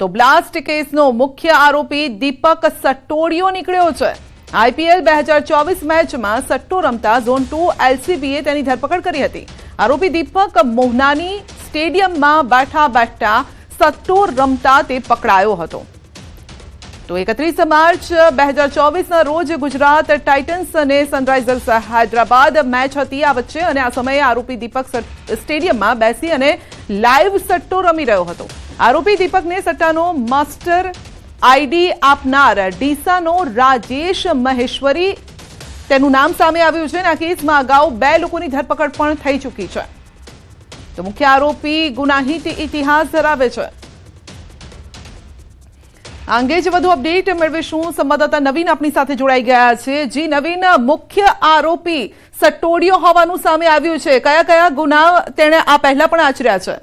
તો બ્લાસ્ટ કેસનો મુખ્ય આરોપી દીપક સટ્ટોડિયો નીકળ્યો છે. આઈપીએલ બે હજાર ચોવીસ મેચમાં સટ્ટો રમતા ઝોન ટુ એલસીબીએ તેની ધરપકડ કરી હતી. આરોપી દીપક મોહનાની સ્ટેડિયમમાં બેઠા બેઠા સટ્ટો રમતા તે પકડાયો હતો. તો એકત્રીસ માર્ચ બે હજાર ચોવીસના રોજ ગુજરાત ટાઇટન્સ અને સનરાઇઝર્સ હૈદરાબાદ મેચ હતી આ વચ્ચે અને આ સમયે આરોપી દીપક સ્ટેડિયમમાં બેસી અને લાઈવ સટ્ટો રમી રહ્યો હતો. આરોપી દીપકને સટ્ટાનો માસ્ટર આઈડી આપનાર ડીસાનો રાજેશ મહેશ્વરી તેનું નામ સામે આવ્યું છે આ કેસમાં અગાઉ બે લોકોની ધરપકડ પણ થઈ ચૂકી છે. તો મુખ્ય આરોપી ગુનાહિત ઇતિહાસ ધરાવે છે. આ અંગે જ વધુ અપડેટ મેળવીશું. સંવાદદાતા નવીન આપણી સાથે જોડાઈ ગયા છે. જી નવીન, મુખ્ય આરોપી સટ્ટોડિયો હોવાનું સામે આવ્યું છે. કયા કયા ગુના તેણે આ પહેલા પણ આચર્યા છે?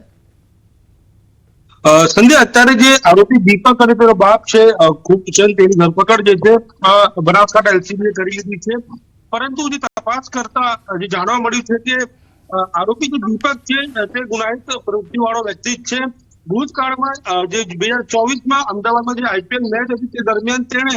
સંધ્યા અત્યારે જે આરોપી દીપક અને તેનો બાપ છે ખૂબચંદ તેની ધરપકડ જે છે બનાસકાંઠા એલસીબીએ કરી લીધી છે. પરંતુ જે તપાસ કરતા જે જાણવા મળ્યું છે કે આરોપી જે દીપક છે તે ગુનાહિત પ્રવૃત્તિવાળો વ્યક્તિ છે. ભૂતકાળમાં જે બે હજાર ચોવીસમાં અમદાવાદમાં જે આઈપીએલ મેચ હતી, તે દરમિયાન તેણે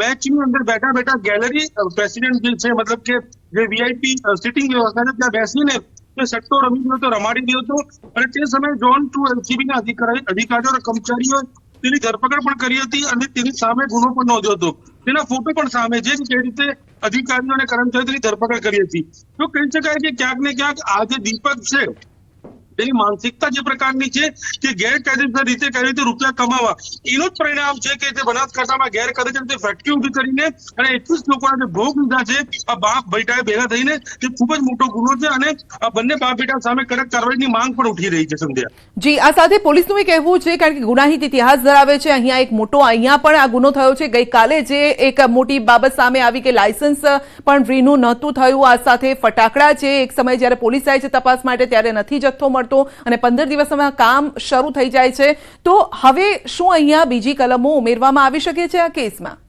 મેચની અંદર બેઠા બેઠા ગેલેરી પ્રેસિડેન્ટ જે છે, મતલબ કે જે વીઆઈપી સિટિંગ વ્યવસ્થા ત્યાં બેસીને તે સટ્ટો રમી ગયો હતો રમાડી ગયો હતો અને તે સમયે જોન ટુ એલસીબી ના અધિકારી, અધિકારીઓ અને કર્મચારીઓ તેની ધરપકડ પણ કરી હતી અને તેની સામે ગુનો પણ નોંધ્યો હતો. તેના ફોટો પણ સામે છે કે જે રીતે અધિકારીઓ અને કર્મચારીઓ ધરપકડ કરી હતી. તો કહી શકાય કે ક્યાંક ને ક્યાંક આ જે દીપક છે તેની માનસિકતા જે પ્રકારની છે કે ગેરકાયદેસર રીતે કઈ રીતે રૂપિયા કમાવા, એનું જ પરિણામ છે કે તે બનાસકાંઠામાં ગેરકાયદેસર ફેક્ટરી ઊભી કરીને અને એકવીસ લોકોના જે ભોગ લીધા છે, આ બાપ બેટાએ ભેગા થઈને તે ખૂબ જ મોટો ગુનો છે અને આ બંને બાપ બેટા સામે કડક કાર્યવાહીની માંગ પણ ઉઠી રહી છે, સંધ્યા. જી, આ સાથે પોલીસનું એ કહેવું છે કારણ કે ગુનાહિત ઇતિહાસ ધરાવે છે. અહીંયા એક મોટો, અહીંયા પણ આ ગુનો થયો છે. ગઈકાલે જે એક મોટી બાબત સામે આવી કે લાયસન્સ પણ રીનું નહોતું થયું. આ સાથે ફટાકડા છે એક સમય જ્યારે પોલીસ જાય છે તપાસ માટે, ત્યારે નથી જથ્થો મળતો અને પંદર દિવસમાં કામ શરૂ થઈ જાય છે. તો હવે શું અહીંયા બીજી કલમો ઉમેરવામાં આવી શકે છે આ કેસમાં?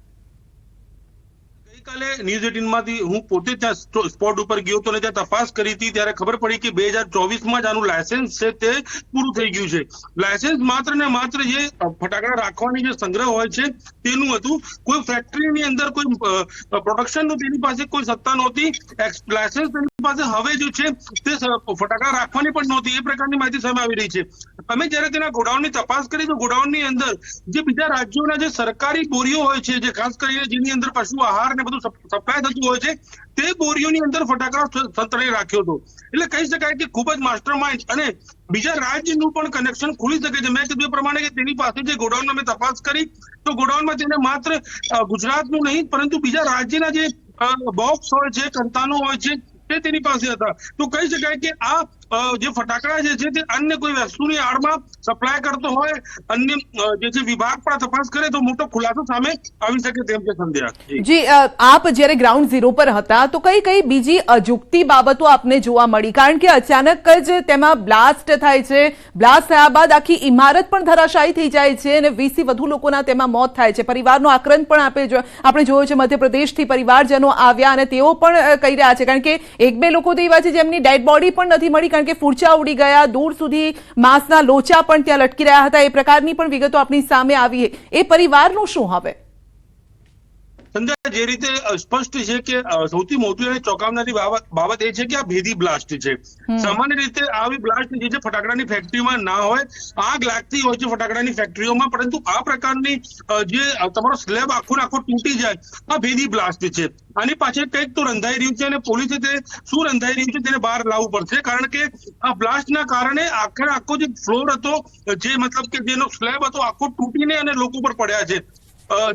ગઈકાલે ન્યૂઝ એટીનમાંથી હું પોતે ત્યાં સ્પોટ ઉપર ગયો હતો અને ત્યાં તપાસ કરી હતી, ત્યારે ખબર પડી કે બે હજાર ચોવીસમાં જ આનું લાયસન્સ છે તે પૂરું થઈ ગયું છે. લાયસન્સ માત્ર ને માત્ર જે ફટાકડા રાખવાની જે સંગ્રહ હોય છે, તેનું હતું. કોઈ ફેક્ટરીની અંદર કોઈ પ્રોડક્શનનું તેની પાસે કોઈ સત્તા નહોતી. લાયસન્સ તેની પાસે હવે જો છે, તે ફટાકડા રાખવાની પણ નહોતી. એ પ્રકારની માહિતી સામે આવી રહી છે. અમે જ્યારે તેના ગોડાઉનની તપાસ કરી, તો ગોડાઉનની અંદર જે બીજા રાજ્યોના જે સરકારી બોરીઓ હોય છે, જે ખાસ કરીને જેની અંદર પશુ આહાર ને બધું સપ- સપ્લાય થતું હોય છે, તે બોરીઓની અંદર ફટાકડા સ- રાખ્યો હતો. એટલે કહી શકાય કે ખૂબ જ માસ્ટર અને બીજા રાજ્યનું પણ કનેક્શન ખુલી શકે છે. મેં કીધું પ્રમાણે કે તેની પાસે જે ગોડાઉન અમે તપાસ કરી, તો ગોડાઉનમાં તેને માત્ર ગુજરાતનું નહીં, પરંતુ બીજા રાજ્યના જે બોક્સ હોય છે, કંતાનો હોય છે, તે તેની પાસે હતા. તો કહી શકાય કે આ જે ફટાકડા જે છે તે અન્ય કોઈ વસ્તુની આડમાં સપ્લાય કરતો હોય, અન્ય જે છે વિભાગ પણ તપાસ કરે તો મોટો ખુલાસો સામે આવી શકે તેમ છે સંધ્યા. જી. આપ જ્યારે ગ્રાઉન્ડ ઝીરો પર હતા તો કઈ કઈ બીજી અજુકતી બાબતો આપને જોવા મળી? કારણ કે અચાનક જ તેમાં બ્લાસ્ટ થાય છે, બ્લાસ્ટ થયા બાદ આખી ઇમારત પણ ધરાશાયી થઈ જાય છે અને વીસથી વધુ લોકોના તેમાં મોત થાય છે. પરિવારનો આક્રંદ પણ આપે જો- આપણે જોયો છે મધ્યપ્રદેશથી પરિવારજનો આવ્યા અને તેઓ પણ કહી રહ્યા છે. કારણ કે એક બે લોકો તો એવા છે જેમની ડેડ બોડી પણ નથી મળી કારણ કે ફૂરચા ઉડી ગયા, દૂર સુધી માંસના લોચા પણ ત્યાં લટકી રહ્યા હતા. એ પ્રકારની પણ વિગતો આપણી સામે આવી એ પરિવારનું શું હવે? સંધ્યા જે રીતે સ્પષ્ટ છે કે સૌથી મોટી અને ચોંકાવનારી બાબત એ છે કે આ ભેદી બ્લાસ્ટ છે. સામાન્ય રીતે આવી બ્લાસ્ટ જે છે ફટાકડાની ફેક્ટરીમાં ના હોય આગ લાગતી હોય છે ફટાકડાની ફેક્ટરીઓમાં પરંતુ આ પ્રકારની જે તમારો સ્લેબ આખો આખો તૂટી જાય આ ભેદી બ્લાસ્ટ છે. આની પાછળ કંઈક તો રંધાઈ રહ્યું છે અને પોલીસે તે શું રંધાઈ રહ્યું છે તેને બહાર લાવવું પડશે કારણ કે આ બ્લાસ્ટના કારણે આખે આખો જે ફ્લોર હતો જે મતલબ કે જેનો સ્લેબ હતો આખો તૂટીને અને લોકો પર પડ્યા છે.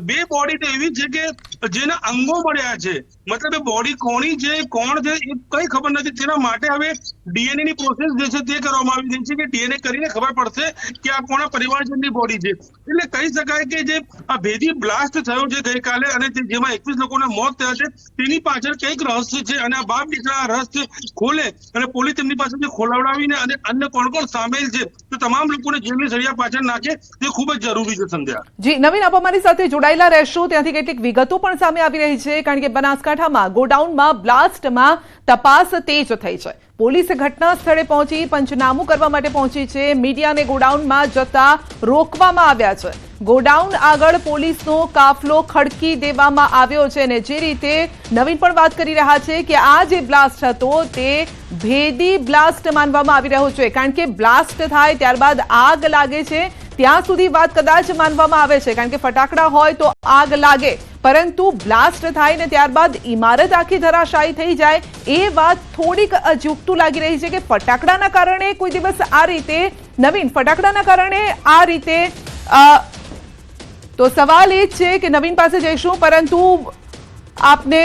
બે બોડી તો એવી છે કે જેના અંગો મળ્યા છે. મતલબ એ બોડી કોની છે, કોણ છે, એ કઈ ખબર નથી. તેના માટે હવે ડીએનએ ની પ્રોસેસ જે છે તે કરવામાં આવી રહી છે કે ડીએનએ કરીને ખબર પડશે કે આ કોના પરિવારજનની બોડી છે. એટલે કહી શકાય કે જે આ ભેદી બ્લાસ્ટ થયો છે ગઈકાલે અને જેમાં એકવીસ લોકોના મોત થયા છે, તેની પાછળ કંઈક રહસ્ય છે અને આ બાપ દીકરા રહસ્ય ખોલે અને પોલીસ તેમની પાસેથી ખોલાવડાવીને અને અન્ય કોણ કોણ સામેલ છે, તો તમામ લોકોને જેલની સળિયા પાછળ નાખે, તે ખૂબ જ જરૂરી છે સંધ્યા. જી, નવીન, આપ અમારી સાથે જોડાયેલા રહેશો. ત્યાંથી કેટલીક વિગતો પણ સામે આવી રહી છે, કારણ કે બનાસકાંઠામાં, ગોડાઉનમાં બ્લાસ્ટમાં તપાસ તેજ થઈ છે. પોલીસે ઘટના સ્થળે પહોંચી પંચનામું કરવા માટે પહોંચી છે. મીડિયાને ગોડાઉનમાં જતા રોકવામાં આવ્યા છે. ગોડાઉન આગળ પોલીસનો કાફલો ખડકી દેવામાં આવ્યો છે અને જે રીતે નવીન પણ વાત કરી રહ્યા છે કે આ જે બ્લાસ્ટ હતો તે ભેદી બ્લાસ્ટ માનવામાં આવી રહ્યો છે. કારણ કે બ્લાસ્ટ થાય ત્યારબાદ આગ લાગે છે. ત્યાં સુધી વાત કદાચ માનવામાં આવે છે, કારણ કે ફટાકડા હોય તો આગ લાગે. પરંતુ બ્લાસ્ટ થાય ને ત્યારબાદ ઇમારત આખી ધરાશાયી થઈ જાય. એ વાત થોડીક અજુગતું લાગી રહી છે કે ફટાકડાના કારણે કોઈ દિવસ આ રીતે, નવીન, ફટાકડાના કારણે આ રીતે તો સવાલ એ જ છે કે નવીન પાસે જઈશું, પરંતુ આપને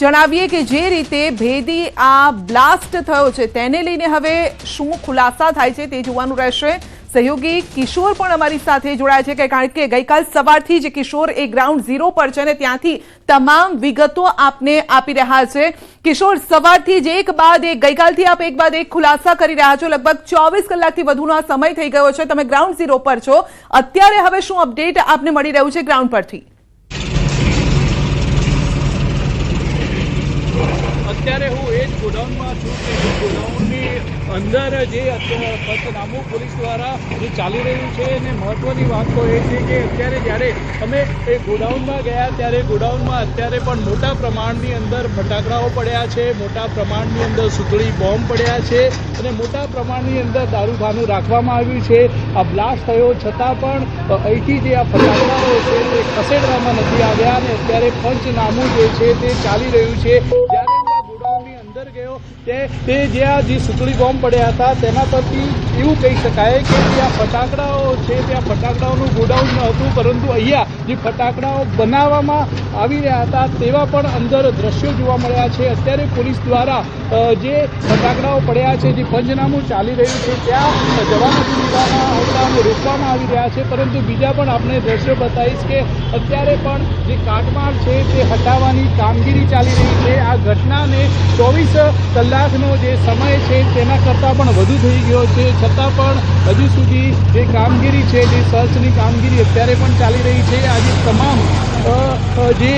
જણાવીએ કે જે રીતે ભેદી આ બ્લાસ્ટ થયો છે, તેને લઈને હવે શું ખુલાસા થાય છે તે જોવાનું રહેશે. સહયોગી કિશોર પણ અમારી સાથે જોડાયા છે કે કારણ કે ગઈકાલ સવારથી જ કિશોર એ ગ્રાઉન્ડ ઝીરો પર છે અને ત્યાંથી તમામ વિગતો આપને આપી રહ્યા છે. કિશોર, સવારથી જ એક બાદ એક, ગઈકાલથી આપ એક બાદ એક ખુલાસા કરી રહ્યા છો. લગભગ ચોવીસ કલાકથી વધુનો આ સમય થઈ ગયો છે. તમે ગ્રાઉન્ડ ઝીરો પર છો. અત્યારે હવે શું અપડેટ આપને મળી રહ્યું છે ગ્રાઉન્ડ પરથી? અત્યારે હું એ જ ગોડાઉનમાં છું કે જે ગોડાઉનની અંદર જે પંચનામું પોલીસ દ્વારા જે ચાલી રહ્યું છે, અને મહત્વની વાત તો એ છે કે અત્યારે જ્યારે અમે એ ગોડાઉનમાં ગયા, ત્યારે ગોડાઉનમાં અત્યારે પણ મોટા પ્રમાણની અંદર ફટાકડાઓ પડ્યા છે, મોટા પ્રમાણની અંદર સુતળી બોમ્બ પડ્યા છે, અને મોટા પ્રમાણની અંદર દારૂખાનું રાખવામાં આવ્યું છે. આ બ્લાસ્ટ થયો છતાં પણ અહીંથી જે આ ફટાકડાઓ છે, તે ખસેડવામાં નથી આવ્યા, અને અત્યારે પંચનામું જે છે, તે ચાલી રહ્યું છે. ગયો. તે તે જ્યાં જે સુતળી બોમ્બ પડ્યા હતા, તેના પરથી એવું કહી શકાય કે ત્યાં ફટાકડાઓ છે, ત્યાં ફટાકડાઓનું ગોડાઉન ન હતું, પરંતુ અહીંયા જે ફટાકડાઓ બનાવવામાં આવી રહ્યા હતા, તેવા પણ અંદર દ્રશ્યો જોવા મળ્યા છે. અત્યારે પોલીસ દ્વારા જે ફટાકડાઓ પડ્યા છે, જે પંચનામું ચાલી રહ્યું છે, ત્યાં જવા રોકવામાં આવી રહ્યા છે, પરંતુ બીજા પણ આપણે દ્રશ્યો બતાવીશ કે અત્યારે પણ જે કાટમાળ છે તે હટાવવાની કામગીરી ચાલી રહી છે. આ ઘટનાને ચોવીસ કલાકનો જે સમય છે તેના કરતાં પણ વધુ થઈ ગયો છે. છતાં પણ હજુ સુધી જે કામગીરી છે, જે સર્ચની કામગીરી અત્યારે પણ ચાલી રહી છે. આજે તમામ જે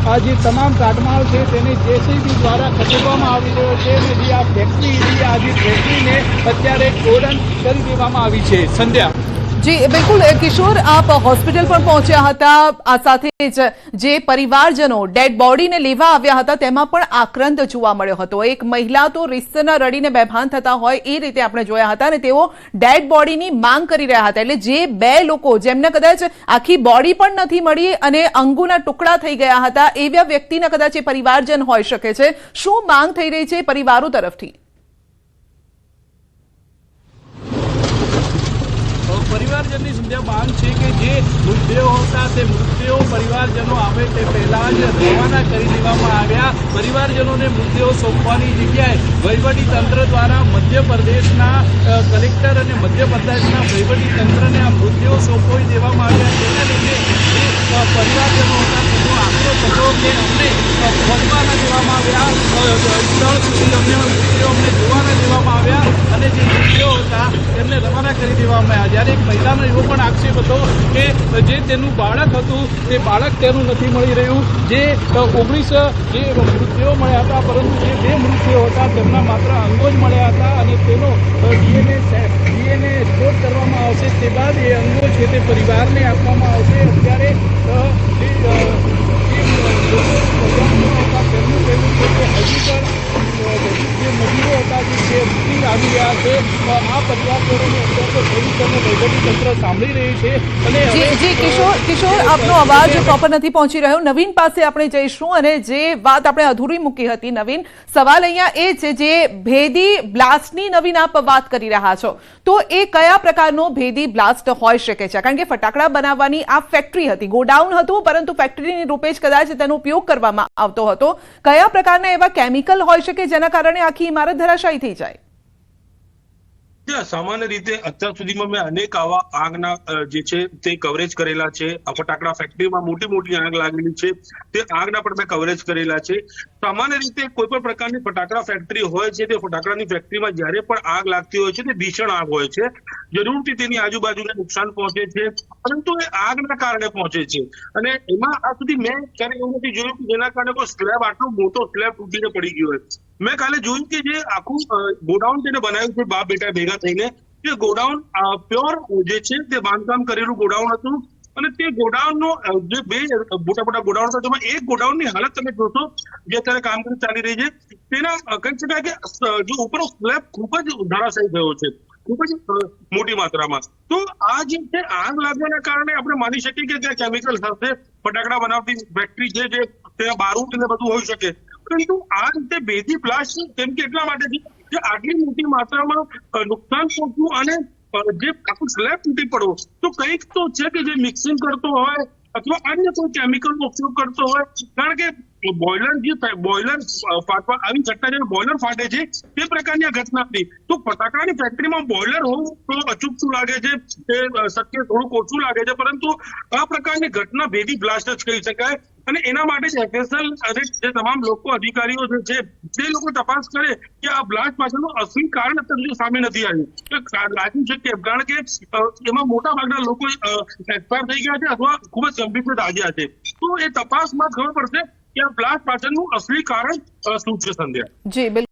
જે તમામ કાટમાળ છે તેને જેસીબી દ્વારા ખસેડવામાં આવી રહ્યો છે અને જે આ ફેક્ટરી આ જે ફેક્ટરીને અત્યારે ગોડન કરી દેવામાં આવી છે. સંધ્યા. જી, બિલકુલ કિશોર, આપ હોસ્પિટલ પણ પહોંચ્યા હતા. આ સાથે જ પરિવારજનો ડેડ બોડીને લેવા આવ્યા હતા, તેમાં પણ આક્રંદ જોવા મળ્યો હતો. એક મહિલા તો રિસ્તના રડીને બેભાન થતા હોય એ રીતે આપણે જોયા હતા અને તેઓ ડેડ બોડીની માંગ કરી રહ્યા હતા. એટલે જે બે લોકો, જેમને કદાચ આખી બોડી પણ નથી મળી અને અંગોના ટુકડા થઈ ગયા હતા, એવા વ્યક્તિના કદાચ એ પરિવારજન હોઈ શકે છે. શું માંગ થઈ રહી છે પરિવારો તરફથી? પરિવારજનની સંધ્યા માંગ છે કે જે મૃતદેહો હતા તે મૃતદેહો પરિવારજનો આવે તે પહેલા જ રવાના કરી દેવામાં આવ્યા. પરિવારજનોને મૃતદેહો સોંપવાની જગ્યાએ તંત્ર દ્વારા મધ્યપ્રદેશના કલેક્ટર અને મધ્યપ્રદેશના તંત્રને આ મૃતદેહો સોંપવી દેવામાં આવ્યા. તેના લીધે પરિવારજનો હતા તેનો આક્રોશ થતો કે અમને અ, દેવામાં આવ્યા. સ્થળ સુધી અમને મૃતદેહો અમને જોવાના દેવામાં આવ્યા. અને જે હતા, તેમને રવાના કરી દેવામાં આવ્યા. જ્યારે એક મહિલાનો એવો પણ આક્ષેપ હતો કે જે તેનું બાળક હતું, તે બાળક તેનું નથી મળી રહ્યું. જે ઓગણીસ, જે મૃતદેહો મળ્યા હતા, પરંતુ જે બે મૃતદેહો હતા, તેમના માત્ર અંગો જ મળ્યા હતા અને તેનો ડીએનએ ડીએનએ સ્ટોર કરવામાં આવશે. તે બાદ એ અંગો છે તે પરિવારને આપવામાં આવશે. અત્યારે જે લોકો તેમનું કહેવું છે કે હજી પણ જે મજૂરો હતા જે જે આવી રહ્યા છે આ પરિવારજનોને અત્યારે તો પોલીસ અને તંત્ર સાંભળી રહી છે અને જી જી કિશોર કિશોર આપનો અવાજ પ્રોપર નથી પહોંચી રહ્યો. નવીન પાસે આપણે જઈશું અને જે વાત આપણે અધૂરી મૂકી હતી નવીન સવાલ અહીંયા એ છે જે ભેદી બ્લાસ્ટની નવીન આપ વાત કરી રહ્યા છો. તો એ કયા પ્રકારનો ભેદી બ્લાસ્ટ હોઈ શકે છે? કારણ કે ફટાકડા બનાવવાની આ ફેક્ટરી હતી. ગોડાઉન હતું પરંતુ ફેક્ટરીની રૂપે જ કદાચ તેનો ઉપયોગ કરવામાં આવતો હતો. કયા પ્રકારના એવા કેમિકલ હોઈ શકે જેના કારણે આખી ઇમારત ધરાશાયી થઈ જાય. સામાન્ય રીતે અત્યાર સુધીમાં મેં અનેક આવા આગના જે છે તે કવરેજ કરેલા છે. ફટાકડા ફેક્ટરીમાં મોટી મોટી આગ લાગેલી છે. તે આગના પણ મેં કવરેજ કરેલા છે. સામાન્ય રીતે કોઈ પણ પ્રકારની ફટાકડા ફેક્ટરી હોય છે, તે ફટાકડાની ફેક્ટરીમાં જ્યારે પણ આગ લાગતી હોય છે, તે ભીષણ આગ હોય છે. જરૂરથી તેની આજુબાજુને નુકસાન પહોંચે છે. પરંતુ એ આગના કારણે પહોંચે છે. અને એમાં આ સુધી મેં ક્યારેય એવું નથી જોયું કે જેના કારણે કોઈ સ્લેબ આટલો મોટો સ્લેબ તૂટીને પડી ગયો હોય. મેં કાલે જોયું કે જે આખું ગોડાઉન તેને બનાવ્યું છે બાપ બેટા ભેગા થઈને, તે ગોડાઉન પ્યોર જે છે તે બાંધકામ કરેલું ગોડાઉન હતું. અને તે ગોડાઉનનો જે બે મોટા મોટા ગોડાઉન હતા, તેમાં એક ગોડાઉનની હાલત તમે જોશો, જે અત્યારે કામગીરી ચાલી રહી છે, તેના કહી શકાય કે જો ઉપર સ્લેબ ખૂબ જ ધરાશાયી થયો છે, ખૂબ જ મોટી માત્રામાં. તો આ જે છે, આગ લાગવાના કારણે આપણે માની શકીએ કે ત્યાં કેમિકલ હશે ફટાકડા બનાવતી ફેક્ટરી છે જે ત્યાં બારૂદ ને બધું હોઈ શકે. પરંતુ આ રીતે બેથી બ્લાસ્ટ કેમ કે એટલા માટે કે આટલી મોટી માત્રામાં નુકસાન પહોંચવું અને જે આખું સ્લેબ તૂટી પડવો તો કંઈક તો છે કે જે મિક્સિંગ કરતો હોય અથવા અન્ય કોઈ કેમિકલનો ઉપયોગ કરતો હોય. કારણ કે બોઈલર જે બોઈલર ફાટવા આવી ઘટના જે બોઇલર ફાટે છે, તે પ્રકારની આ ઘટના હતી. તો ફટાકડાની ફેક્ટરીમાં બોઇલર હોવું તો અચૂકતું લાગે છે? તે શક્ય થોડુંક ઓછું લાગે છે. પરંતુ આ પ્રકારની ઘટના ભેદી બ્લાસ્ટ જ કહી શકાય. અને એના માટે એફએસએલ અને જે તમામ લોકો, અધિકારીઓ છે તે લોકો તપાસ કરે કે આ બ્લાસ્ટ પાછળનું અસલી કારણ તંત્ર સામે નથી આવ્યું. લાગ્યું છે કે કારણ કે એમાં મોટા ભાગના લોકો એક્સપાયર થઈ ગયા છે અથવા ખૂબ જ ગંભીર રીતે દાઝ્યા છે. તો એ તપાસમાં ખબર પડશે કે આ બ્લાસ્ટ પાછળનું અસલી કારણ શું છે સંધ્યા. જી